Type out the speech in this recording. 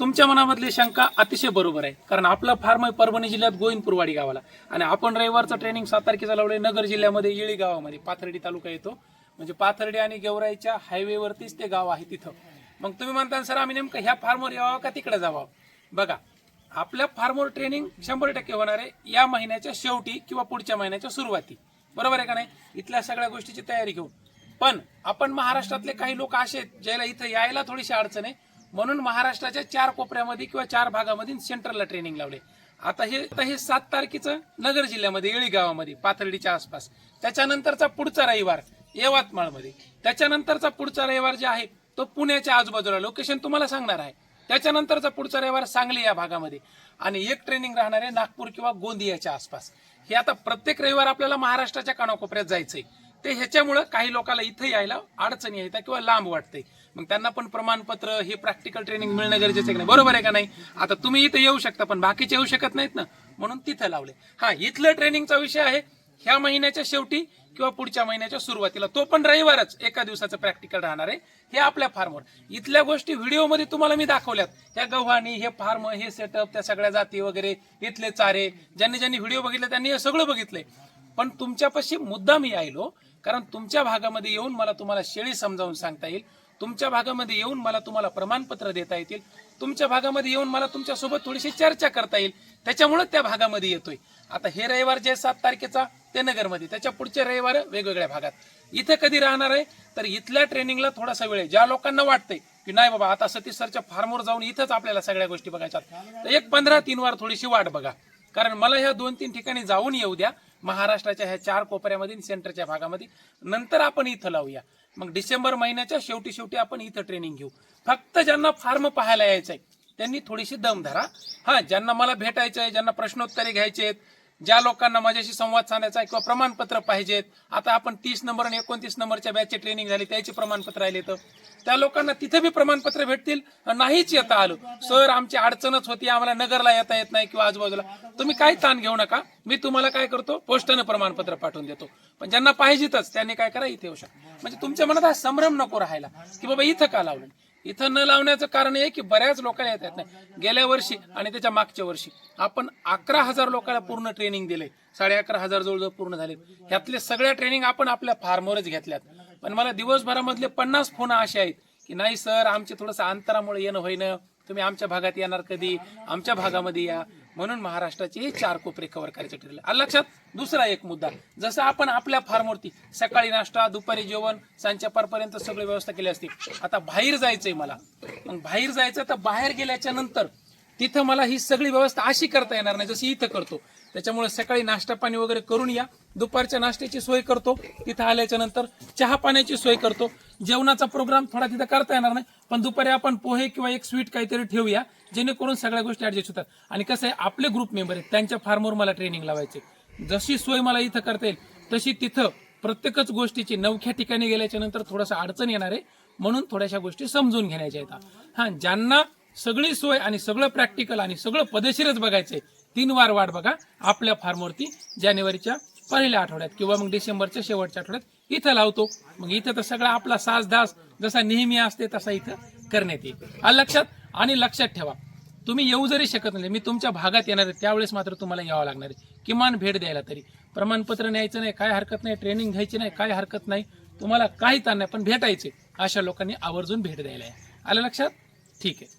तुमच्या मनामधली शंका अतिशय बरोबर आहे. कारण आपलं फार्म आहे परभणी जिल्ह्यात गोविंदपूरवाडी गावाला. आणि आपण रविवारचं ट्रेनिंग सात तारखेचा लावलंय नगर जिल्ह्यामध्ये येळी गावामध्ये. पाथर्डी तालुका येतो. म्हणजे पाथर्डी आणि गेवराईच्या हायवेवरतीच ते गाव आहे तिथं. मग तुम्ही म्हणता सर आम्ही नेमकं ह्या फार्मवर यावं का तिकडे जावं? बघा आपल्या फार्मवर ट्रेनिंग शंभर टक्के होणार आहे या महिन्याच्या शेवटी किंवा पुढच्या महिन्याच्या सुरुवाती. बरोबर आहे का नाही? इथल्या सगळ्या गोष्टीची तयारी घेऊन. पण आपण महाराष्ट्रातले काही लोक असे आहेत ज्याला इथं यायला थोडीशी अडचण आहे. म्हणून महाराष्ट्राच्या चार कोपऱ्यामध्ये किंवा चार भागामध्ये सेंटरला ट्रेनिंग लावले. आता हे आता हे सात तारखेचं नगर जिल्ह्यामध्ये येळी गावामध्ये पाथर्डीच्या आसपास. त्याच्यानंतरचा पुढचा रविवार यवतमाळमध्ये. त्याच्यानंतरचा पुढचा रविवार जे आहे तो पुण्याच्या आजूबाजूला लोकेशन तुम्हाला सांगणार आहे. त्याच्यानंतरचा पुढचा रविवार सांगली या भागामध्ये. आणि एक ट्रेनिंग राहणार आहे नागपूर किंवा गोंदियाच्या आसपास. हे आता प्रत्येक रविवार आपल्याला महाराष्ट्राच्या कानाकोपऱ्यात जायचंय. ते ह्याच्यामुळं काही लोकांना इथं यायला अडचणी येतात किंवा लांब वाटतंय. मग त्यांना पण प्रमाणपत्र हे प्रॅक्टिकल ट्रेनिंग मिळणं गरजेचं आहे की नाही? बरोबर आहे का नाही? आता तुम्ही इथं येऊ शकता पण बाकीचे येऊ शकत नाहीत ना? म्हणून तिथं लावले. हा इथलं ट्रेनिंगचा विषय आहे. ह्या महिन्याच्या शेवटी किंवा पुढच्या महिन्याच्या सुरुवातीला तो पण रविवारच एका दिवसाचं प्रॅक्टिकल राहणार आहे. हे आपल्या फार्मवर. इथल्या गोष्टी व्हिडिओमध्ये तुम्हाला मी दाखवल्यात. त्या गव्हाणी हे फार्म हे सेटअप त्या सगळ्या जाती वगैरे इथले चारे ज्यांनी ज्यांनी व्हिडिओ बघितले त्यांनी हे सगळं बघितलंय. पण तुमच्यापाशी मुद्दा मी यायलो कारण तुमच्या भागामध्ये येऊन मला तुम्हाला शेळी समजावून सांगता येईल. तुमच्या भागामध्ये येऊन मला तुम्हाला प्रमाणपत्र देता येतील. तुमच्या भागामध्ये येऊन मला तुमच्यासोबत थोडीशी चर्चा करता येईल. त्याच्यामुळे त्या भागामध्ये येतोय. आता हे रविवार जे सात तारखेचा ते नगरमध्ये. त्याच्या पुढचे रविवार वेगवेगळ्या भागात. इथे कधी राहणार आहे तर इथल्या ट्रेनिंगला थोडासा वेळ आहे. ज्या लोकांना वाटतंय की नाही बाबा आता सतीश सरच्या फार्मवर जाऊन इथंच आपल्याला सगळ्या गोष्टी बघायच्या तर एक पंधरा तीन वार थोडीशी वाट बघा. कारण मला ह्या दोन तीन ठिकाणी जाऊन येऊ द्या. महाराष्ट्राच्या ह्या चार कोपऱ्यामध्ये सेंटरच्या भागामध्ये नंतर आपण इथं लावूया. मग डिसेंबर महिन्याच्या शेवटी शेवटी आपण इथं ट्रेनिंग घेऊ. फक्त ज्यांना फार्म पाहायला यायचं आहे त्यांनी थोडीशी दम धरा. हा ज्यांना मला भेटायचं आहे ज्यांना प्रश्नोत्तरे घ्यायचे आहेत ज्या लोकांना माझ्याशी संवाद साधायचा किंवा प्रमाणपत्र पाहिजेत आता आपण तीस नंबर आणि एकोणतीस नंबरच्या बॅचची ट्रेनिंग झाली त्याचे प्रमाणपत्र आले तर. त्या लोकांना तिथे बी प्रमाणपत्र भेटतील नाहीच येता आलो. सर आमची अडचणच होती आम्हाला नगरला येता येत नाही किंवा आजूबाजूला. तुम्ही काही ताण घेऊ नका. मी तुम्हाला काय करतो? पोस्टानं प्रमाणपत्र पाठवून देतो. पण ज्यांना पाहिजेतच त्यांनी काय करा इथे येऊ शकता. म्हणजे तुमच्या मनात हा संभ्रम नको राहायला की बाबा इथं का लावलं? इथं न लावण्याचं कारण आहे की बऱ्याच लोकांना येत येत नाही. गेल्या वर्षी आणि त्याच्या मागच्या वर्षी आपण अकरा हजार लोकांना पूर्ण ट्रेनिंग दिले साडे अकरा हजार जवळजवळ पूर्ण झाले. ह्यातले सगळ्या ट्रेनिंग आपण आपल्या फार्मवरच घेतल्यात. पण मला दिवसभरामधले पन्नास फोन असे आहेत की नाही सर आमचे थोडंसं अंतरामुळे येणं होईनं. तुम्ही आमच्या भागात येणार कधी? आमच्या भागामध्ये या. म्हणून महाराष्ट्राचे हे चार कोपरे कव्हर करायचे ठरले. लक्षात दुसरा एक मुद्दा जसं आपण आपल्या फार्मवरती सकाळी नाश्ता दुपारी जेवण सांच्या पारपर्यंत सगळी व्यवस्था केली असते. आता बाहेर जायचंय मला. मग बाहेर जायचं तर बाहेर गेल्याच्यानंतर तिथं मला ही सगळी व्यवस्था अशी करता येणार नाही जशी इथं करतो. त्याच्यामुळे सकाळी नाश्ता पाणी वगैरे करून या. दुपारच्या नाश्त्याची सोय करतो. तिथं आल्याच्यानंतर चहा पाण्याची सोय करतो. जेवणाचा प्रोग्राम थोडा तिथं करता येणार नाही. पण दुपारी आपण पोहे किंवा एक स्वीट काहीतरी ठेवूया. जेणेकरून सगळ्या गोष्टी ऍडजस्ट होतात. आणि कसं आहे आपले ग्रुप मेंबर आहेत त्यांच्या फार्मवर मला ट्रेनिंग लावायचे. जशी सोय मला इथं करता येईल तशी तिथं प्रत्येकच गोष्टीची नवख्या ठिकाणी गेल्याच्यानंतर थोडासा अडचण येणार आहे म्हणून थोड्याशा गोष्टी समजून घेण्याच्या येतात हा ज्यांना सगळी सोय आणि सगळं प्रॅक्टिकल आणि सगळं पदेशीरच बघायचंय तीन वार वाट बघा आपल्या फार्मवरती जानेवारीच्या पहिल्या आठवड्यात किंवा मग डिसेंबरच्या शेवटच्या आठवड्यात इथं लावतो. मग इथं तर सगळा आपला सास दास जसा नेहमी असते तसा इथं करण्यात येईल. लक्षात आणि लक्षात ठेवा तुम्ही येऊ जरी शकत नाही मी तुमच्या भागात येणार आहे त्यावेळेस मात्र तुम्हाला यावं लागणार आहे. किमान भेट द्यायला तरी. प्रमाणपत्र न्यायचं नाही काय हरकत नाही ट्रेनिंग घ्यायची नाही काय हरकत नाही तुम्हाला काही ताण नाही पण भेटायचे अशा लोकांनी आवर्जून भेट द्यायला आहे आलं लक्षात? ठीक आहे.